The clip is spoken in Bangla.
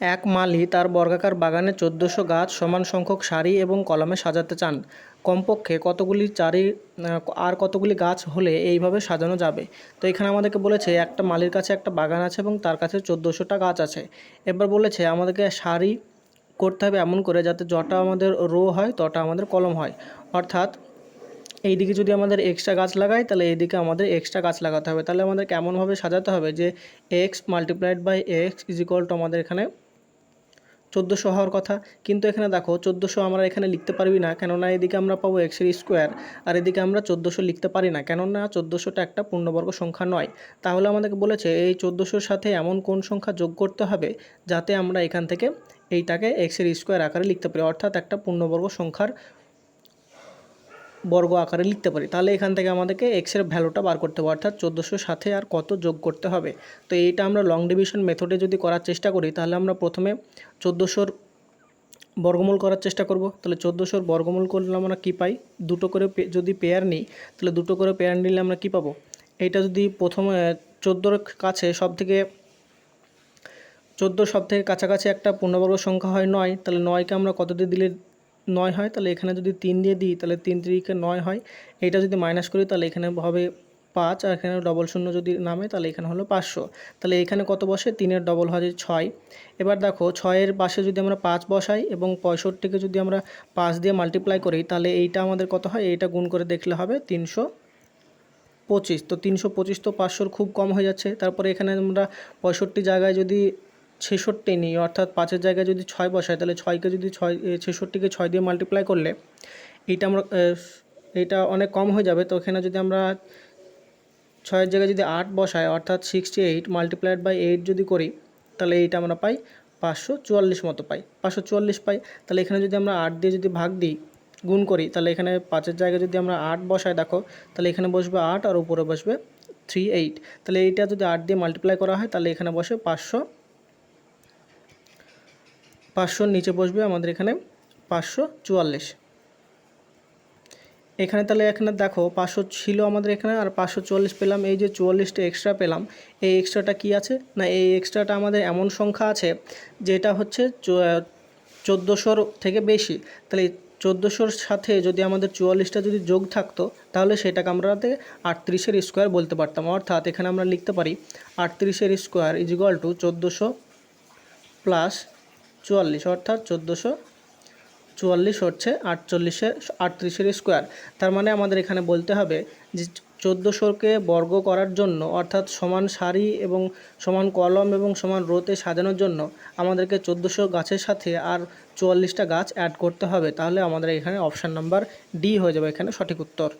এক মালি তার বর্গাকার বাগানে চোদ্দোশো গাছ, সমান সংখ্যক সারি এবং কলামে সাজাতে চান। কমপক্ষে কতগুলি চারি আর কতগুলি গাছ হলে এইভাবে সাজানো যাবে? তো এখানে আমাদেরকে বলেছে, একটা মালির কাছে একটা বাগান আছে এবং তার কাছে চোদ্দোশোটা গাছ আছে। এবার বলেছে, আমাদেরকে সারি করতে হবে এমন করে যাতে যটা আমাদের রো হয়, তটা আমাদের কলম হয়। অর্থাৎ এইদিকে যদি আমাদের এক্সট্রা গাছ লাগাই, তাহলে এইদিকে আমাদের এক্সট্রা গাছ লাগাতে হবে। তাহলে আমাদের কেমনভাবে সাজাতে হবে যে x multiplied by x is equal to আমাদের এখানে চোদ্দোশো হওয়ার কথা। কিন্তু এখানে দেখো, চোদ্দোশো আমরা এখানে লিখতে পারবি না, কেননা এদিকে আমরা পাবো এক্সের স্কোয়ার আর এদিকে আমরা চোদ্দোশো লিখতে পারি না, কেননা চোদ্দোশোটা একটা পূর্ণবর্গ সংখ্যা নয়। তাহলে আমাদেরকে বলেছে, এই চোদ্দোশোর সাথে এমন কোন সংখ্যা যোগ করতে হবে, যাতে আমরা এখান থেকে এইটাকে এক্সের স্কোয়ার আকারে লিখতে পারি, অর্থাৎ একটা পূর্ণবর্গ সংখ্যার বর্গ আকারে লিখতে পারি। তাহলে এখান থেকে আমাদেরকে এক্সের ভ্যালুটা বার করতে হবে, অর্থাৎ চোদ্দোশোর সাথে আর কত যোগ করতে হবে। তো এইটা আমরা লং ডিভিশন মেথডে যদি করার চেষ্টা করি, তাহলে আমরা প্রথমে চোদ্দোশোর বর্গমূল করার চেষ্টা করব। তাহলে চোদ্দোশোর বর্গমূল করলে আমরা কী পাই? দুটো করে যদি পেয়ার নিই, তাহলে দুটো করে পেয়ার নিলে আমরা কী পাবো? এইটা যদি প্রথমে, চোদ্দোর কাছে সব থেকে চোদ্দ সব থেকে কাছাকাছি একটা পূর্ণবর্গ সংখ্যা হয় নয়, তাহলে নয়কে আমরা কত দিয়ে দিলে নয় হয়, তাহলে এখানে যদি তিন দিয়ে দিই, তাহলে তিন তিরিকে নয় হয়। এইটা যদি মাইনাস করি, তাহলে এখানে হবে পাঁচ, আর এখানে ডবল শূন্য যদি নামে, তাহলে এখানে হলো পাঁচশো। তাহলে এখানে কত বসে? তিনের ডবল হয় ছয়। এবার দেখো, ছয়ের পাশে যদি আমরা পাঁচ বসাই এবং পঁয়ষট্টিকে যদি আমরা পাঁচ দিয়ে মাল্টিপ্লাই করি, তাহলে এইটা আমাদের কত হয়? এইটা গুণ করে দেখলে হবে তিনশো পঁচিশ। তো তিনশো পঁচিশ তো পাঁচশোর খুব কম হয়ে যাচ্ছে। তারপরে এখানে আমরা পঁয়ষট্টি জায়গায় যদি ছেষট্টি নিই অর্থাৎ পাঁচের জায়গায় যদি ছয় বসাই তাহলে ছয়কে যদি ছয় ছেষট্টিকে ছয় দিয়ে মাল্টিপ্লাই করলে এইটা আমরা এ, এইটা অনেক কম হয়ে যাবে। তো এখানে যদি আমরা ছয়ের জায়গায় যদি আট বসাই অর্থাৎ sixty eight multiplied by eight যদি করি তাহলে এইটা আমরা পাই পাঁচশো চুয়াল্লিশ মতো পাই। পাঁচশো চুয়াল্লিশ পাই তাহলে এখানে যদি আমরা আট দিয়ে যদি ভাগ দিই গুণ করি তাহলে এখানে পাঁচের জায়গায় যদি আমরা আট বসাই দেখো তাহলে এখানে বসবে আট আর উপরে বসবে থ্রি এইট তাহলে এইটা যদি আট দিয়ে মাল্টিপ্লাই করা হয় তাহলে এখানে বসে পাঁচশো পাঁচশোর নিচে বসবে আমাদের এখানে পাঁচশো চুয়াল্লিশ। এখানে তাহলে এখানে দেখো পাঁচশো ছিল আমাদের এখানে আর পাঁচশো চুয়াল্লিশ পেলাম। এই যে চুয়াল্লিশটা এক্সট্রা পেলাম, এই এক্সট্রাটা কি আছে? না, এই এক্সট্রাটা আমাদের এমন সংখ্যা আছে যেটা হচ্ছে চোদ্দোশোর থেকে বেশি। তাহলে চোদ্দোশোর সাথে যদি আমাদের চুয়াল্লিশটা যদি যোগ থাকতো, তাহলে সেটাকে আমরা আটত্রিশের স্কোয়ার বলতে পারতাম। অর্থাৎ এখানে আমরা লিখতে পারি আটত্রিশের স্কোয়ার ইজ ইকুয়াল টু চোদ্দোশো প্লাস চুয়াল্লিশ অর্থাৎ চোদ্দোশো চুয়াল্লিশ হচ্ছে আটচল্লিশের, আটত্রিশের স্কোয়ার তার মানে আমাদের এখানে বলতে হবে যে চোদ্দোশোকে বর্গ করার জন্য অর্থাৎ সমান সারি এবং সমান কলম এবং সমান রোতে সাজানোর জন্য আমাদেরকে চোদ্দোশো গাছের সাথে আর চুয়াল্লিশটা গাছ অ্যাড করতে হবে। তাহলে আমাদের এখানে অপশান নাম্বার ডি হয়ে যাবে এখানে সঠিক উত্তর।